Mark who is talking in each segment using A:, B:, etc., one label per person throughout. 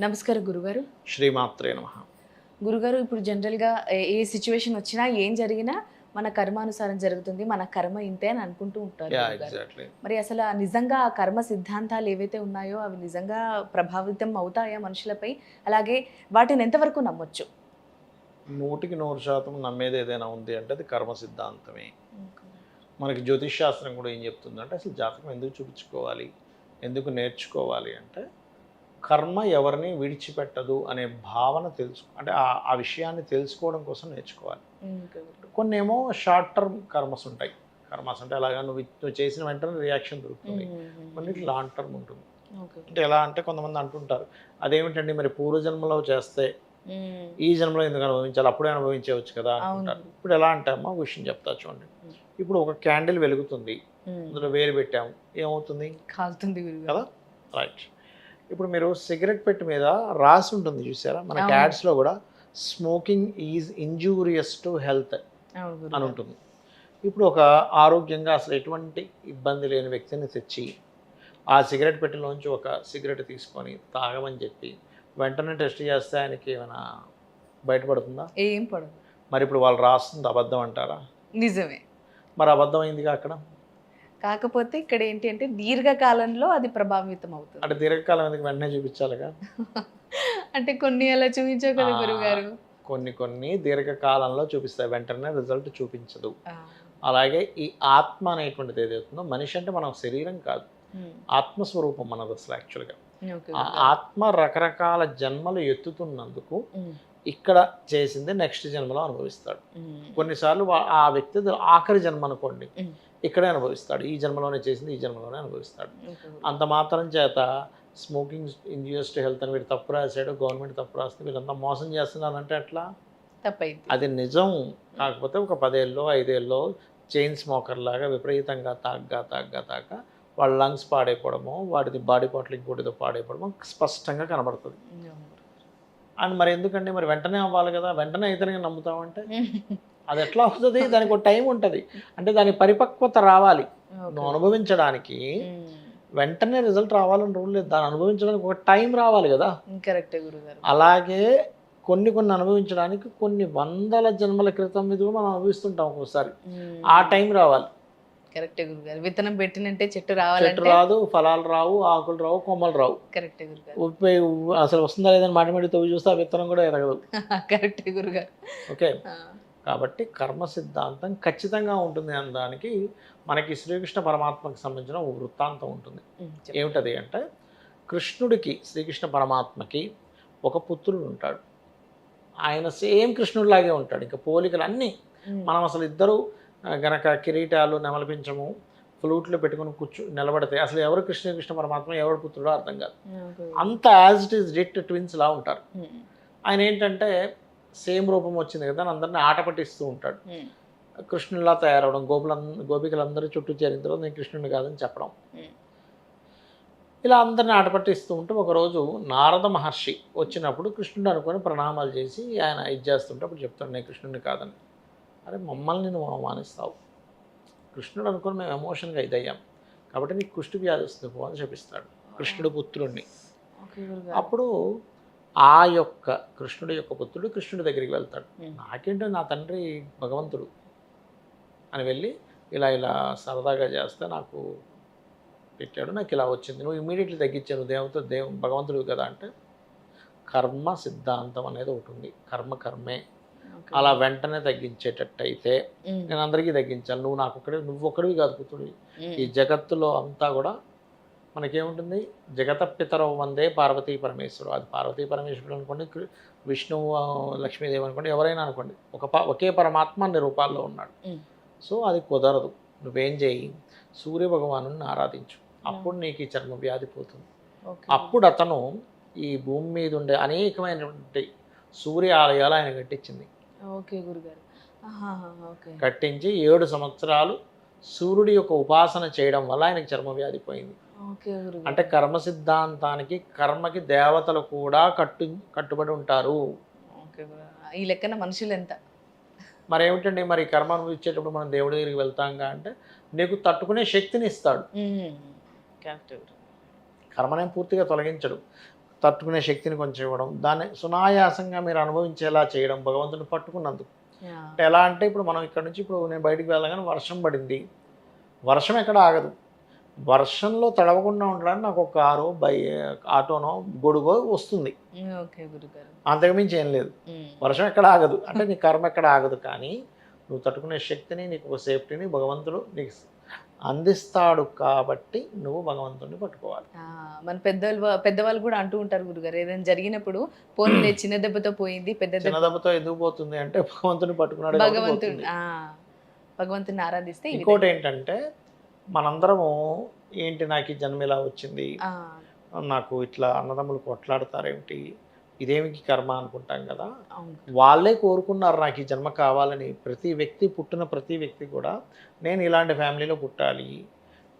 A: నమస్కారం గురుగారు.
B: శ్రీమాత్రే నమ.
A: గురుగారు ఇప్పుడు జనరల్గా ఏ- సిచ్యువేషన్ వచ్చినా ఏం జరిగినా మన కర్మానుసారం జరుగుతుంది మన కర్మ ఇంతే అని అనుకుంటూ ఉంటారు మరి అసలు నిజంగా ఆ కర్మ సిద్ధాంతాలు ఏవైతే ఉన్నాయో అవి నిజంగా ప్రభావితం అవుతాయా మనుషులపై? అలాగే వాటిని ఎంతవరకు నమ్మొచ్చు?
B: నూటికి నూరు శాతం నమ్మేది ఏదైనా ఉంది అంటే అది కర్మ సిద్ధాంతమే. మనకి జ్యోతిష్ శాస్త్రం కూడా ఏం చెప్తుందంటే అసలు జాతకం ఎందుకు చూపించుకోవాలి? ఎందుకు నేర్చుకోవాలి అంటే కర్మ ఎవరిని విడిచిపెట్టదు అనే భావన తెలుసు. అంటే ఆ విషయాన్ని తెలుసుకోవడం కోసం నేర్చుకోవాలి. కొన్ని ఏమో షార్ట్ టర్మ్ కర్మస్ ఉంటాయి. కర్మస్ అంటే అలాగా నువ్వు నువ్వు చేసిన వెంటనే రియాక్షన్ దొరుకుతుంది. కొన్నిటి లాంగ్ టర్మ్ ఉంటుంది. అంటే ఎలా అంటే కొంతమంది అంటుంటారు అదేమిటండి మరి పూర్వజన్మలో చేస్తే ఈ జన్మలో ఎందుకు అనుభవించాలి? అప్పుడే అనుభవించవచ్చు కదా అనుకుంటారు
A: అవును.
B: ఇప్పుడు ఎలా అంటే అమ్మా విషయం చెప్తా చూడండి. ఇప్పుడు ఒక క్యాండిల్ వెలుగుతుంది. అందులో వేలు పెట్టాము. ఏమవుతుంది?
A: కాలుతుంది
B: కదా? రైట్. ఇప్పుడు మీరు సిగరెట్ పెట్టి మీద రాసి ఉంటుంది చూసారా? మన. యాడ్స్లో కూడా smoking is injurious to health అని. ఉంటుంది. ఇప్పుడు ఒక ఆరోగ్యంగా అసలు ఎటువంటి ఇబ్బంది లేని వ్యక్తిని తెచ్చి ఆ సిగరెట్ పెట్టెలోంచి ఒక సిగరెట్ తీసుకొని తాగమని చెప్పి వెంటనే టెస్ట్ చేస్తే ఆయనకి ఏమైనా బయటపడుతుందా?
A: ఏం పడదు.
B: మరి ఇప్పుడు వాళ్ళు రాస్తుంది అబద్ధం అంటారా?
A: నిజమే.
B: మరి అబద్ధం అయిందిగా అక్కడ?
A: కాకపోతే ఇక్కడ ఏంటి అంటే దీర్ఘకాలంలో అది ప్రభావితం అవుతుంది
B: అంటే దీర్ఘకాలం ఎందుకు వెంటనే చూపించాలిగా
A: అంటే కొన్ని అలా చూపించావు కదా
B: ఆ.
A: గురుగారు
B: కొన్ని కొన్ని దీర్ఘకాలంలో చూపిస్తాయి వెంటనే రిజల్ట్ చూపించదు. అలాగే ఈ ఆత్మ అనేటువంటిది ఏదైతుందో మనిషి అంటే మన శరీరం కాదు. ఆత్మస్వరూపం మనది అసలు యాక్చువల్గా. ఆత్మ రకరకాల జన్మలు ఎత్తుతున్నందుకు. ఇక్కడ చేసింది నెక్స్ట్ జన్మలో అనుభవిస్తాడు. కొన్నిసార్లు ఆ వ్యక్తి ఆఖరి జన్మ అనుకోండి. ఇక్కడే అనుభవిస్తాడు. ఈ జన్మలోనే చేసింది ఈ జన్మలోనే అనుభవిస్తాడు. అంత మాత్రం చేత స్మోకింగ్ ఇంజూరియస్ టు హెల్త్ అని వీడు తప్పు రాశాడు గవర్నమెంట్ తప్పు రాస్తుంది వీళ్ళంతా మోసం చేస్తున్నారంటే ఎట్లా?
A: తప్పైంది.
B: అది నిజం. కాకపోతే ఒక పదేళ్ళలో ఐదేళ్ళలో చైన్ స్మోకర్ లాగా విపరీతంగా తాగ్గా తాగ్గా తాగ్గా వాళ్ళ లంగ్స్ పాడైపోవడము వాడిది బాడీ పార్ట్లు ఇంకోటితో పాడైపోవడము స్పష్టంగా కనబడుతుంది. అండ్ మరి ఎందుకంటే మరి వెంటనే అవ్వాలి కదా వెంటనే ఇతరుగా నమ్ముతామంటే? అది ఎట్లా అవుతుంది? దానికి ఒక టైం ఉంటుంది. అంటే దాని పరిపక్వత రావాలి. నువ్వు అనుభవించడానికి. వెంటనే రిజల్ట్ రావాలని రూల్ లేదు. దాన్ని అనుభవించడానికి ఒక టైం రావాలి కదా.
A: కరెక్టే గురుగారు.
B: అలాగే కొన్ని కొన్ని అనుభవించడానికి కొన్ని వందల జన్మల క్రితం మీద మనం అనుభవిస్తుంటాం ఒక్కోసారి. ఆ టైం రావాలి.
A: కరెక్టే గురుగారు. విత్తనం పెట్టినంటే చెట్టు
B: చెట్టు
A: రావాలంటే
B: రాదు ఫలాలు రావు ఆకులు రావు కొమ్మలు రావు.
A: కరెక్టే గురుగారు.
B: ఉప్పి అసలు వస్తుందా లేదని మాటి మాటి తవ్వి చూస్తే ఆ విత్తనం కూడా ఎదగదు
A: కరెక్టే గురుగారు.
B: ఓకే.
A: ఆ.
B: కాబట్టి కర్మ సిద్ధాంతం ఖచ్చితంగా ఉంటుంది అనడానికి మనకి శ్రీకృష్ణ పరమాత్మకు సంబంధించిన ఒక వృత్తాంతం ఉంటుంది.
A: ఉమ్, చెప్పు.
B: ఏమిటది అంటే కృష్ణుడికి శ్రీకృష్ణ పరమాత్మకి ఒక పుత్రుడు ఉంటాడు. ఆయన సేమ్ కృష్ణుడిలాగే ఉంటాడు. ఇంకా పోలికలు అన్నీ
A: ఉమ్.
B: మనం అసలు ఇద్దరు గనక కిరీటాలు నెమలిపించము ఫ్లూట్లు పెట్టుకుని కూర్చు నిలబడితే అసలు ఎవరు కృష్ణ కృష్ణ పరమాత్మ ఎవరు పుత్రుడో అర్థం కాదు. అంత as it is ditto twins లా ఉంటారు. ఆయన ఏంటంటే సేమ్ రూపం వచ్చింది కదా అని అందరిని ఆట పట్టిస్తూ ఉంటాడు. కృష్ణుడిలా తయారవడం గోపుల గోపికలందరూ చుట్టూ చేరిన తర్వాత నేను కృష్ణుడిని కాదని చెప్పడం. ఇలా అందరిని ఆట పట్టిస్తూ ఉంటే ఒకరోజు నారద మహర్షి వచ్చినప్పుడు కృష్ణుడు అనుకొని ప్రణామాలు చేసి ఆయన ఇది చేస్తుంటే అప్పుడు చెప్తాడు నేను కృష్ణుడిని కాదని అరే మమ్మల్ని నువ్వు అవమానిస్తావు. కృష్ణుడు అనుకొని మేము ఎమోషన్గా ఇదయ్యాం. కాబట్టి నీకు కుష్టి వ్యాధి వస్తుంది పో అని చెప్పిస్తాడు. కృష్ణుడు
A: గురుగారు.
B: అప్పుడు ఆ యొక్క కృష్ణుడి యొక్క పుత్రుడు కృష్ణుడి దగ్గరికి వెళ్తాడు. నాకేంటో నా తండ్రి భగవంతుడు అని వెళ్ళి ఇలా ఇలా సరదాగా చేస్తే నాకు పెట్టాడు. నాకు ఇలా వచ్చింది. నువ్వు ఇమీడియట్లీ తగ్గించాను దేవత దేవ భగవంతుడు కదా అంటే కర్మ సిద్ధాంతం అనేది ఒకటి ఉంది. కర్మ కర్మే. అలా వెంటనే తగ్గించేటట్టు అయితే. నేను అందరికీ తగ్గించాలి. నువ్వు నాకు ఒక్కడే నువ్వు ఒక్కడివి కాదు పుత్రుడివి. ఈ జగత్తులో అంతా కూడా మనకేముంటుంది? జగత పితరవు వందే పార్వతీ పరమేశ్వరుడు. అది పార్వతీ పరమేశ్వరుడు అనుకోండి విష్ణువు లక్ష్మీదేవి అనుకోండి ఎవరైనా అనుకోండి ఒక ప ఒకే పరమాత్మ అన్ని రూపాల్లో ఉన్నాడు. సో అది కుదరదు. నువ్వేం చేయి? సూర్య భగవాను ఆరాధించు. అప్పుడు నీకు ఈ చర్మ వ్యాధి పోతుంది. అప్పుడు అతను ఈ భూమి మీద ఉండే అనేకమైనటువంటి సూర్య ఆలయాలు ఆయన కట్టించింది.
A: ఓకే గురుగారు.
B: కట్టించి ఏడు సంవత్సరాలు సూర్యుడి యొక్క ఉపాసన చేయడం వల్ల ఆయనకి చర్మ వ్యాధి పోయింది అంటే కర్మ సిద్ధాంతానికి కర్మకి దేవతలు కూడా కట్టు కట్టుబడి ఉంటారు.
A: ఈ లెక్కన మనుషులు ఎంత?
B: మరి ఏమిటండి? మరి కర్మ అనుభవించేటప్పుడు మనం దేవుడి దగ్గరికి వెళ్తాంగా అంటే నీకు తట్టుకునే శక్తిని ఇస్తాడు. కర్మనే పూర్తిగా తొలగించడు. తట్టుకునే శక్తిని కొంచెం ఇవ్వడం దాన్ని సునాయాసంగా మీరు అనుభవించేలా చేయడం భగవంతుని పట్టుకున్నందుకు. అంటే ఎలా అంటే ఇప్పుడు మనం ఇక్కడ నుంచి ఇప్పుడు నేను బయటికి వెళ్ళగానే వర్షం పడింది. వర్షం ఎక్కడ ఆగదు. వర్షంలో తడవకుండా ఉండడానికి నాకు ఒక కారు బై ఆటోనో గొడుగో వస్తుంది. అంతకుమించి ఏం లేదు. వర్షం ఎక్కడ ఆగదు. అంటే నీ కర్మ ఎక్కడ ఆగదు కానీ నువ్వు తట్టుకునే శక్తిని నీకు ఒక సేఫ్టీని భగవంతుడు నీకు అందిస్తాడు కాబట్టి నువ్వు భగవంతుడిని పట్టుకోవాలి.
A: మన పెద్దలు పెద్దవాళ్ళు కూడా అంటూ ఉంటారు గురుగారు ఏదైనా జరిగినప్పుడు పోనీ చిన్న దెబ్బతో పోయింది పెద్ద
B: చిన్న
A: దెబ్బ
B: దెబ్బతో ఎందుకు పోతుంది అంటే భగవంతుని పట్టుకున్నాడు
A: భగవంతుడు భగవంతుని ఆరాధిస్తే
B: ఇంకోటి ఏంటంటే మనందరము ఏంటి నాకు ఈ జన్మ ఇలా వచ్చింది నాకు ఇట్లా అన్నదమ్ములు కొట్లాడతారేమిటి ఇదేమికి కర్మ అనుకుంటాం కదా? వాళ్ళే కోరుకున్నారు నాకు ఈ జన్మ కావాలని. ప్రతి వ్యక్తి పుట్టిన ప్రతి వ్యక్తి కూడా నేను ఇలాంటి ఫ్యామిలీలో పుట్టాలి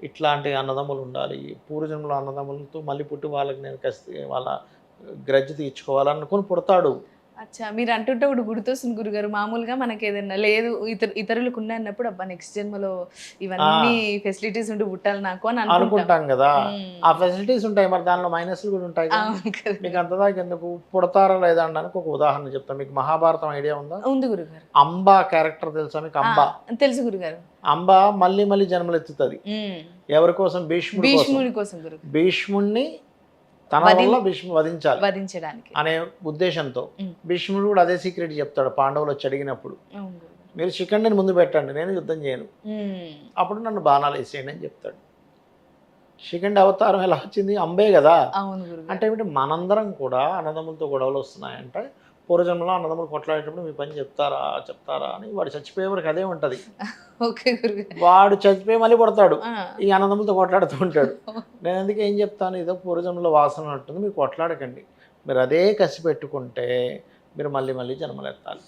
B: ఇట్లాంటి అన్నదమ్ములు ఉండాలి పూర్వజన్మలో అన్నదమ్ములతో మళ్ళీ పుట్టి వాళ్ళకి నేను కసి వాళ్ళ గ్రజ్జ తీర్చుకోవాలనుకుని పుడతాడు.
A: అచ్చా మీరు అంటుంటే ఒకటి గుర్తొస్తుంది గురుగారు. మామూలుగా మనకి ఏదైనా లేదు ఇతర ఇతరులకు ఉన్నాయి అన్నప్పుడు అబ్బా నెక్స్ట్ జన్మలో ఇవన్నీ ఫెసిలిటీస్ ఉండి పుట్టాలి నాకు అని అనుకుంటాం.
B: కదా. ఆ ఫెసిలిటీస్ ఉంటాయి మరి దానిలో మైనస్లు కూడా ఉంటాయి. మీకు అంతదాకా ఎందుకు? పుడతారా లేదా అనడానికి ఒక ఉదాహరణ చెప్తాను. మీకు మహాభారతం ఐడియా ఉందా?
A: ఉంది గురుగారు.
B: అంబా క్యారెక్టర్ తెలుసా మీకు? అంబా.
A: తెలుసు గురుగారు.
B: అంబా మళ్ళీ మళ్ళీ జన్మలెత్తుతుంది. ఎవరి కోసం? భీష్ముడి కోసం.
A: భీష్ముని కోసం
B: భీష్ముణ్ణి తన వల్ల భీష్ము వధించాలి
A: వధించడానికి.
B: అనే ఉద్దేశంతో. భీష్ముడు కూడా అదే సీక్రెట్ చెప్తాడు పాండవులు వచ్చి అడిగినప్పుడు. మీరు చికెన్ ముందు పెట్టండి నేను యుద్ధం చేయను. అప్పుడు నన్ను బాణాలు వేసేయండి అని చెప్తాడు. శిఖండి అవతారం ఎలా వచ్చింది? అంబే కదా. అంటే మనందరం కూడా అన్నదమ్ములతో గొడవలు వస్తున్నాయంటే పూర్వజన్మలో అన్నదమ్ములు కొట్లాడేటప్పుడు మీ పని చెప్తారా చెప్తారా అని వాడు చచ్చిపోయే వరకు అదే ఉంటుంది. వాడు చచ్చిపోయి మళ్ళీ పడతాడు ఈ అన్నదమ్ములతో కొట్లాడుతూ ఉంటాడు. నేను అందుకే ఏం చెప్తాను? ఇదో పూర్వజన్మలో వాసన ఉంటుంది మీరు కొట్లాడకండి. మీరు అదే కసి పెట్టుకుంటే మీరు మళ్ళీ మళ్ళీ జన్మలెత్తాలి.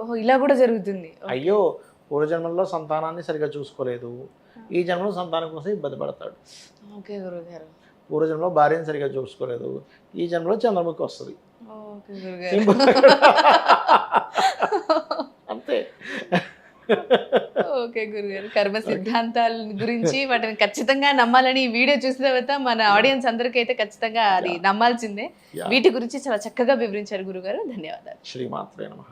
A: ఓహో ఇలా కూడా జరుగుతుంది.
B: అయ్యో పూర్వజన్మలో సంతానాన్ని సరిగా చూసుకోలేదు. ఈ జన్మలో సంతానం కోసం ఇబ్బంది పడతాడు.
A: ఓకే గురుగారు.
B: పూర్వజన్మలో భార్యను సరిగా చూసుకోలేదు. ఈ జన్మలో చంద్రముఖి వస్తుంది. అంతే
A: ఓకే గురుగారు కర్మ సిద్ధాంతాల గురించి వాటిని ఖచ్చితంగా నమ్మాలని వీడియో చూసిన తర్వాత మన ఆడియన్స్ అందరికీ అయితే ఖచ్చితంగా అది నమ్మాల్సిందే. వీటి గురించి చాలా చక్కగా వివరించారు గురుగారు. ధన్యవాదాలు.
B: శ్రీమాత్రే నమః.